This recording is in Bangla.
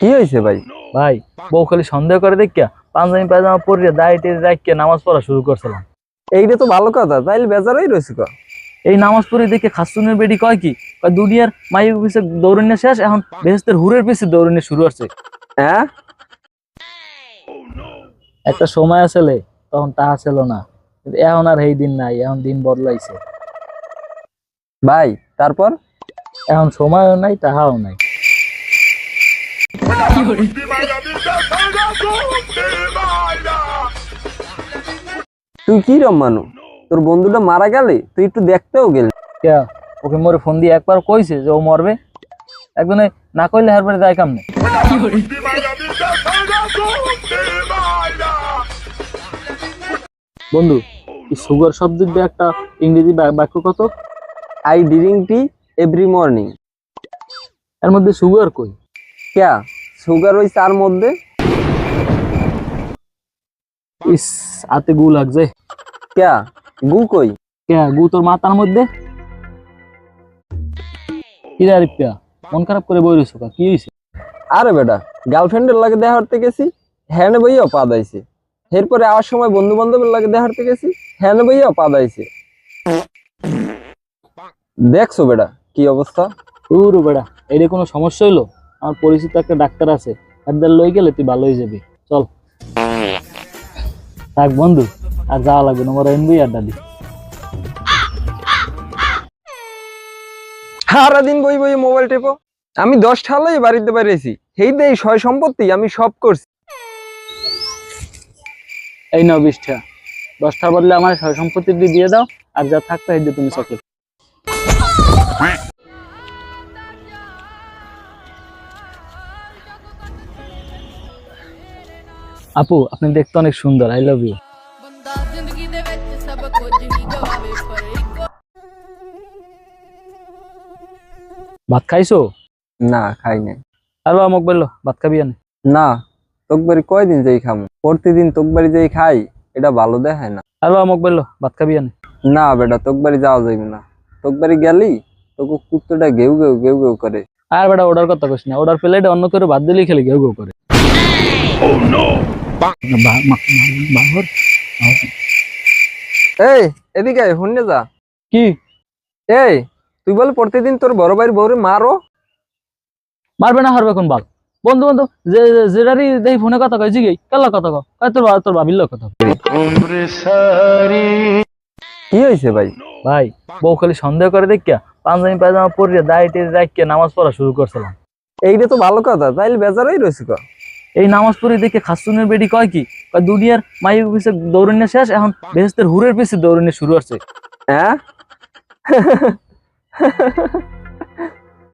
কি হয়েছে ভাই? ভাই বউ খালি সন্দেহ করে দেখিয়া পাঞ্জাবি পায়জামা পরিয়ে দাড়ি টেরি রাখিয়া নামাজ পড়া শুরু করছিলাম। এইটা তো ভালো কথা তাইলে বেজারই রয়েছে ক এই নামাজ পড়ে দেখে খাসুনের বেডি কয় কি দুনিয়ার মাইক পিছে দৌড়নে শেষ এখন বেহেস্তের হুরের পিছে দৌড়নে শুরু হচ্ছে। হ্যাঁ? একটা সময় আসলে তখন তাহা ছিল না। এখন আর এই দিন নাই এখন দিন বদলাইছে। ভাই তারপর? এখন সময়ও নাই তাহাও নাই। তুই কি রম মানু? তোর বন্ধুটা মারা গেলে তুই একটু দেখতেও গেলি। কে? ওকে মোরে ফোন দিয়ে একবার কইছে যে ও মরবে। একদম না কইলে হারবারে যায় কামনে? বন্ধু সুগার শব্দের দিয়ে একটা ইংরেজি বা- বাক্য কত? I drink tea every morning এর মধ্যে সুগার কই? ক্যা? সুগার ওই চার মধ্যে। ইস আতে গু লাগছে। ক্যা? গু কই? কে গু তোর মাথার মধ্যে? আরিফিয়া মন খারাপ করে বই রইছো কা? কি হইছে? আরে বেটা গার্লফ্রেন্ডের লাগে দেখা করতে গেছি হ্যান বইয়াও পা দাইছে। এরপরে আওয়ার সময় বন্ধু বান্ধবের লাগে দেখা করতে গেছি হ্যান বইয়াও পা দাইছে। দেখছ বেটা কি অবস্থা? উরু বেড়া এটা কোনো সমস্যা হইল? আমার পরিচিত একটা ডাক্তার আছে একবার লই গেলে তুই ভালো হয়ে যাবি। চল। থাক বন্ধু আর যাওয়া লাগবে না আমার এনবি আড্ডা দি সারাদিন বই বই মোবাইল টেপো। আমি দশ ঠালাই বাড়িতে বাইরেছি সেই দেই সয় সম্পত্তি আমি সব করছি। এই নাও বিশটা। দশটার বদলে আমার সয় সম্পত্তি দিয়ে দিয়ে দাও আর যা এই দিয়ে তুমি চকলেট। আপু আপনি দেখতে অনেক সুন্দর আই লাভ ইউ ভাত খাইছো? না খাই নাই। আরও আমক বলল ভাত খাবি আনে না তোকবারি কয়দিন যাই খামু? প্রতিদিন তোকবারি যেই খাই এটা ভালো দেখায় না। আরও আমাক বলল ভাত খাবি আনে না বেটা তোকবারি যাওয়া যাইবে না। তোকবারি গেলি তোকে কুত্তটা ঘেউ ঘেউ ঘেউ ঘেউ করে। আর বেটা অর্ডার কথা কইস না। অর্ডার প্লেটে অন্য করে ভাত দিলেই খেলে ঘেউ ঘেউ করে। Oh no! এই এদিকে আয়, শুনে যা। কি? এই তুই বল প্রতিদিন তোর বড় ভাইয়ের বউরে মারো। মারবে না হারবে কোন বন্ধু বন্ধু যে যে- যেটারই দেখি ফোনে কথা কয় জিগেই কাল্লা কথা কয়? তোর তোর লোক কথা কি হয়েছে ভাই? ভাই বউ খালি সন্দেহ করে দেখিয়া পাঞ্জাবি পায়জামা পরিয়ে রাখিয়া নামাজ পড়া শুরু করছিলাম। এইটা তো ভালো কথা তাইলে বেজারই রয়েছে ক। এই নামাজ পড়ে দেখে খাসুনের বেডি কয় কি? দুনিয়ার মাই পিছে দৌড়ানো শেষ, এখন বেহেস্তের হুরের পিছে দৌড়ানো শুরু আছে হ্যাঁ?